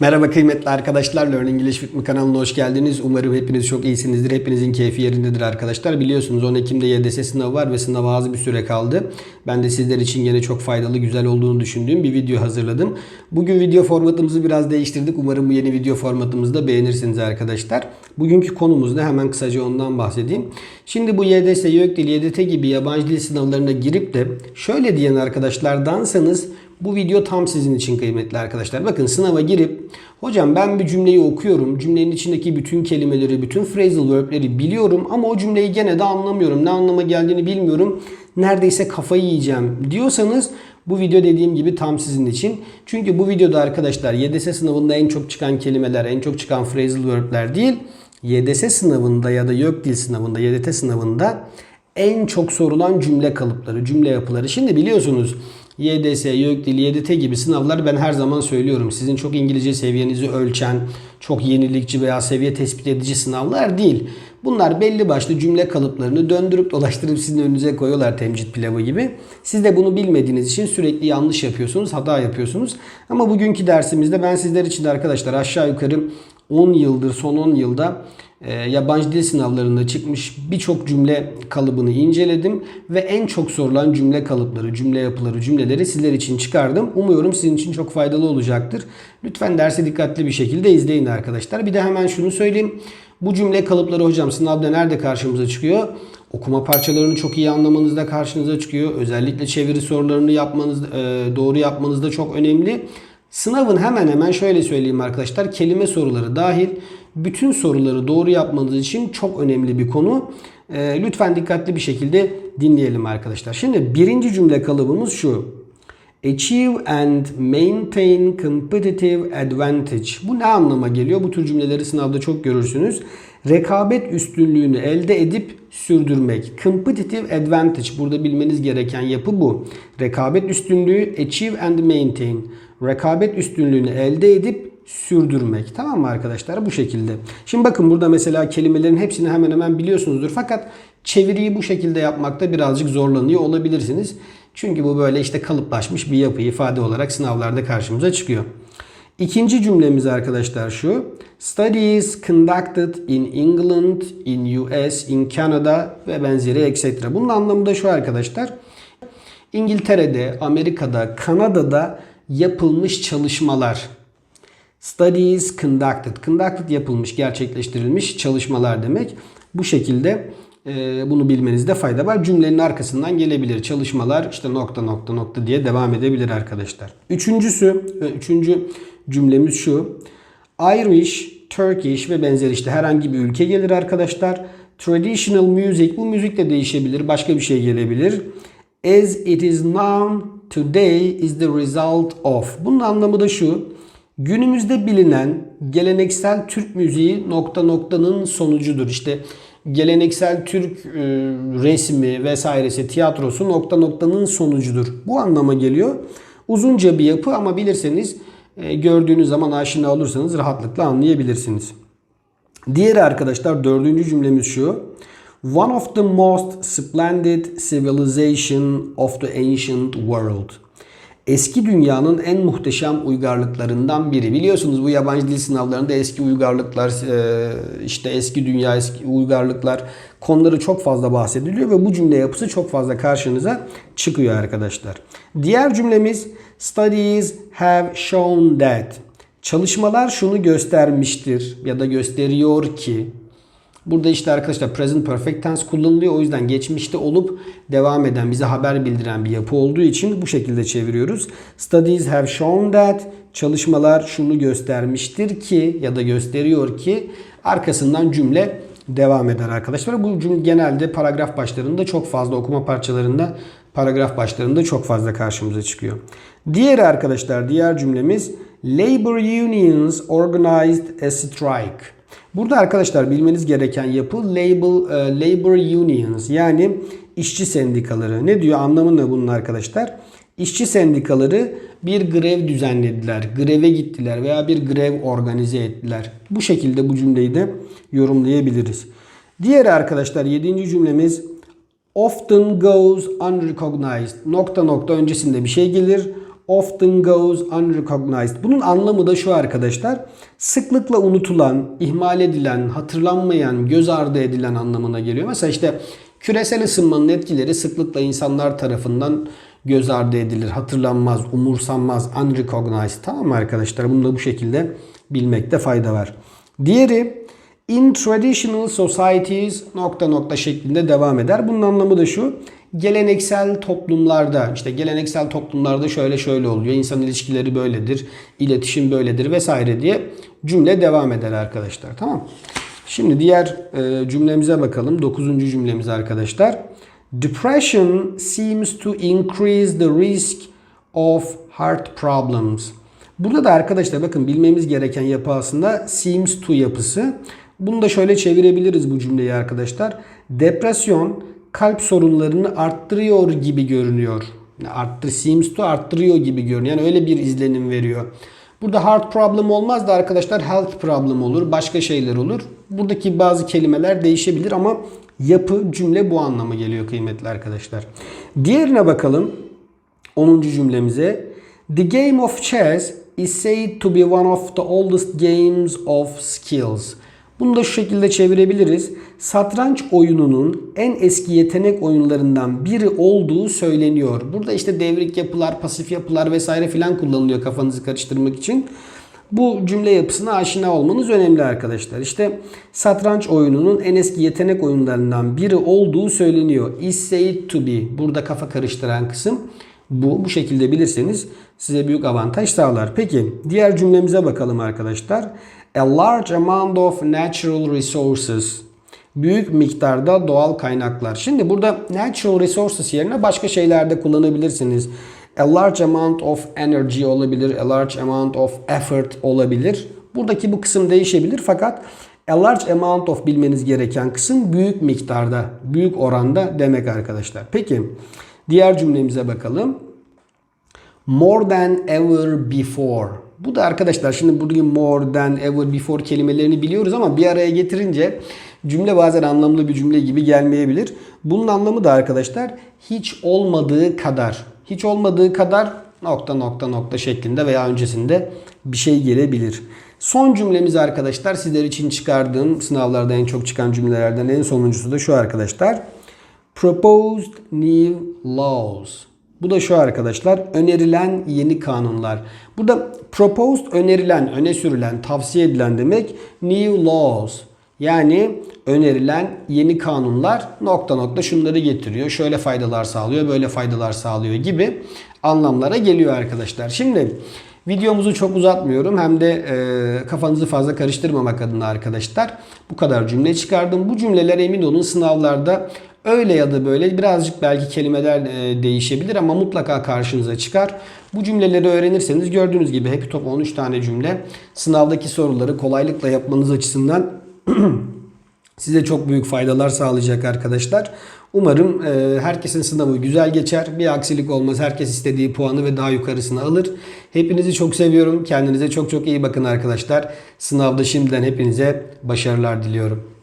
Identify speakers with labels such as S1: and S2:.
S1: Merhaba kıymetli arkadaşlar. Learning English Me kanalına hoş geldiniz. Umarım hepiniz çok iyisinizdir. Hepinizin keyfi yerindedir arkadaşlar. Biliyorsunuz 10 Ekim'de YDS sınavı var ve sınava az bir süre kaldı. Ben de sizler için yine çok faydalı, güzel olduğunu düşündüğüm bir video hazırladım. Bugün video formatımızı biraz değiştirdik. Umarım bu yeni video formatımızı da beğenirsiniz arkadaşlar. Bugünkü konumuz ne? Hemen kısaca ondan bahsedeyim. Şimdi bu YDS, YÖKDİL, YDT gibi yabancı dil sınavlarına girip de şöyle diyen arkadaşlardansanız bu video tam sizin için kıymetli arkadaşlar. Bakın sınava girip hocam ben bir cümleyi okuyorum. Cümlenin içindeki bütün kelimeleri, bütün phrasal verb'leri biliyorum ama o cümleyi gene de anlamıyorum. Ne anlama geldiğini bilmiyorum. Neredeyse kafayı yiyeceğim diyorsanız bu video dediğim gibi tam sizin için. Çünkü bu videoda arkadaşlar YDS sınavında en çok çıkan kelimeler, en çok çıkan phrasal verb'ler değil. YDS sınavında ya da YÖK dil sınavında, YDT sınavında en çok sorulan cümle kalıpları, cümle yapıları. Şimdi biliyorsunuz YDS, YÖKDİL, YDT gibi sınavlar ben her zaman söylüyorum. Sizin çok İngilizce seviyenizi ölçen, çok yenilikçi veya seviye tespit edici sınavlar değil. Bunlar belli başlı cümle kalıplarını döndürüp dolaştırıp sizin önünüze koyuyorlar temcit pilavı gibi. Siz de bunu bilmediğiniz için sürekli yanlış yapıyorsunuz, hata yapıyorsunuz. Ama bugünkü dersimizde ben sizler için de arkadaşlar aşağı yukarı 10 yıldır, son 10 yılda yabancı dil sınavlarında çıkmış birçok cümle kalıbını inceledim ve en çok sorulan cümle kalıpları, cümle yapıları, cümleleri sizler için çıkardım. Umuyorum sizin için çok faydalı olacaktır. Lütfen dersi dikkatli bir şekilde izleyin arkadaşlar. Bir de hemen şunu söyleyeyim. Bu cümle kalıpları hocam sınavda nerede karşımıza çıkıyor? Okuma parçalarını çok iyi anlamanızda karşınıza çıkıyor. Özellikle çeviri sorularını yapmanız, e, doğru yapmanızda çok önemli. Sınavın hemen hemen şöyle söyleyeyim arkadaşlar. Kelime soruları dahil bütün soruları doğru yapmanız için çok önemli bir konu. E, lütfen dikkatli bir şekilde dinleyelim arkadaşlar. Şimdi birinci cümle kalıbımız şu. Achieve and maintain competitive advantage. Bu ne anlama geliyor? Bu tür cümleleri sınavda çok görürsünüz. Rekabet üstünlüğünü elde edip sürdürmek. Competitive advantage. Burada bilmeniz gereken yapı bu. Rekabet üstünlüğü achieve and maintain. Rekabet üstünlüğünü elde edip sürdürmek. Tamam mı arkadaşlar? Bu şekilde. Şimdi bakın burada mesela kelimelerin hepsini hemen hemen biliyorsunuzdur. Fakat çeviriyi bu şekilde yapmakta birazcık zorlanıyor olabilirsiniz. Çünkü bu böyle işte kalıplaşmış bir yapı ifade olarak sınavlarda karşımıza çıkıyor. İkinci cümlemiz arkadaşlar şu. Studies conducted in England, in US, in Canada ve benzeri etc. Bunun anlamı da şu arkadaşlar. İngiltere'de, Amerika'da, Kanada'da yapılmış çalışmalar. Studies conducted. Conducted yapılmış, gerçekleştirilmiş çalışmalar demek. Bu şekilde e, bunu bilmenizde fayda var. Cümlenin arkasından gelebilir. Çalışmalar işte nokta nokta nokta diye devam edebilir arkadaşlar. Üçüncüsü, e, üçüncü cümlemiz şu. Irish, Turkish ve benzeri işte herhangi bir ülke gelir arkadaşlar. Traditional music, bu müzik de değişebilir. Başka bir şey gelebilir. As it is known today is the result of. Bunun anlamı da şu. Günümüzde bilinen geleneksel Türk müziği nokta noktanın sonucudur. İşte geleneksel Türk e, resmi vesairesi tiyatrosu nokta noktanın sonucudur. Bu anlama geliyor. Uzunca bir yapı ama bilirseniz e, gördüğünüz zaman aşina olursanız rahatlıkla anlayabilirsiniz. Diğeri arkadaşlar dördüncü cümlemiz şu. One of the most splendid civilization of the ancient world. Eski dünyanın en muhteşem uygarlıklarından biri. Biliyorsunuz bu yabancı dil sınavlarında eski uygarlıklar, e, işte eski dünya, eski uygarlıklar konuları çok fazla bahsediliyor ve bu cümle yapısı çok fazla karşınıza çıkıyor arkadaşlar. Diğer cümlemiz studies have shown that. Çalışmalar şunu göstermiştir ya da gösteriyor ki Burada işte arkadaşlar present perfect tense kullanılıyor. O yüzden geçmişte olup devam eden, bize haber bildiren bir yapı olduğu için bu şekilde çeviriyoruz. Studies have shown that çalışmalar şunu göstermiştir ki ya da gösteriyor ki arkasından cümle devam eder arkadaşlar. Bu cümle genelde paragraf başlarında çok fazla okuma parçalarında paragraf başlarında çok fazla karşımıza çıkıyor. Diğeri arkadaşlar diğer cümlemiz Labor unions organized a strike. Burada arkadaşlar bilmeniz gereken yapı label, e, labor unions yani işçi sendikaları. Ne diyor anlamı ne bunun arkadaşlar? İşçi sendikaları bir grev düzenlediler, greve gittiler veya bir grev organize ettiler. Bu şekilde bu cümleyi de yorumlayabiliriz. Diğeri arkadaşlar yedinci cümlemiz often goes unrecognized. Nokta nokta öncesinde bir şey gelir. Often goes unrecognized. Bunun anlamı da şu arkadaşlar. Sıklıkla unutulan, ihmal edilen, hatırlanmayan, göz ardı edilen anlamına geliyor. Mesela işte küresel ısınmanın etkileri sıklıkla insanlar tarafından göz ardı edilir, hatırlanmaz, umursanmaz, unrecognized. Tamam mı arkadaşlar? Bunu da bu şekilde bilmekte fayda var. Diğeri in traditional societies nokta nokta şeklinde devam eder. Bunun anlamı da şu. Geleneksel toplumlarda işte geleneksel toplumlarda şöyle şöyle oluyor. İnsan ilişkileri böyledir. iletişim böyledir vesaire diye cümle devam eder arkadaşlar. Tamam Şimdi diğer e, cümlemize bakalım. Dokuzuncu cümlemiz arkadaşlar. Depression seems to increase the risk of heart problems. Burada da arkadaşlar bakın bilmemiz gereken yapı aslında seems to yapısı. Bunu da şöyle çevirebiliriz bu cümleyi arkadaşlar. Depresyon kalp sorunlarını arttırıyor gibi görünüyor. Arttır, seems to arttırıyor gibi görünüyor. Yani öyle bir izlenim veriyor. Burada heart problem olmaz da arkadaşlar health problem olur. Başka şeyler olur. Buradaki bazı kelimeler değişebilir ama yapı cümle bu anlama geliyor kıymetli arkadaşlar. Diğerine bakalım. 10. cümlemize. The game of chess is said to be one of the oldest games of skills. Bunu da şu şekilde çevirebiliriz. Satranç oyununun en eski yetenek oyunlarından biri olduğu söyleniyor. Burada işte devrik yapılar, pasif yapılar vesaire filan kullanılıyor kafanızı karıştırmak için. Bu cümle yapısına aşina olmanız önemli arkadaşlar. İşte satranç oyununun en eski yetenek oyunlarından biri olduğu söyleniyor. Is said to be. Burada kafa karıştıran kısım bu. Bu şekilde bilirseniz size büyük avantaj sağlar. Peki diğer cümlemize bakalım arkadaşlar. A large amount of natural resources. Büyük miktarda doğal kaynaklar. Şimdi burada natural resources yerine başka şeylerde kullanabilirsiniz. A large amount of energy olabilir. A large amount of effort olabilir. Buradaki bu kısım değişebilir fakat a large amount of bilmeniz gereken kısım büyük miktarda, büyük oranda demek arkadaşlar. Peki diğer cümlemize bakalım. More than ever before. Bu da arkadaşlar şimdi buradaki more than ever before kelimelerini biliyoruz ama bir araya getirince cümle bazen anlamlı bir cümle gibi gelmeyebilir. Bunun anlamı da arkadaşlar hiç olmadığı kadar. Hiç olmadığı kadar nokta nokta nokta şeklinde veya öncesinde bir şey gelebilir. Son cümlemiz arkadaşlar sizler için çıkardığım sınavlarda en çok çıkan cümlelerden en sonuncusu da şu arkadaşlar. Proposed new laws. Bu da şu arkadaşlar önerilen yeni kanunlar. Burada proposed önerilen, öne sürülen, tavsiye edilen demek new laws. Yani önerilen yeni kanunlar nokta nokta şunları getiriyor. Şöyle faydalar sağlıyor, böyle faydalar sağlıyor gibi anlamlara geliyor arkadaşlar. Şimdi videomuzu çok uzatmıyorum. Hem de e, kafanızı fazla karıştırmamak adına arkadaşlar. Bu kadar cümle çıkardım. Bu cümleler emin olun sınavlarda Öyle ya da böyle birazcık belki kelimeler e, değişebilir ama mutlaka karşınıza çıkar. Bu cümleleri öğrenirseniz gördüğünüz gibi Happy Top 13 tane cümle sınavdaki soruları kolaylıkla yapmanız açısından size çok büyük faydalar sağlayacak arkadaşlar. Umarım e, herkesin sınavı güzel geçer. Bir aksilik olmaz. Herkes istediği puanı ve daha yukarısını alır. Hepinizi çok seviyorum. Kendinize çok çok iyi bakın arkadaşlar. Sınavda şimdiden hepinize başarılar diliyorum.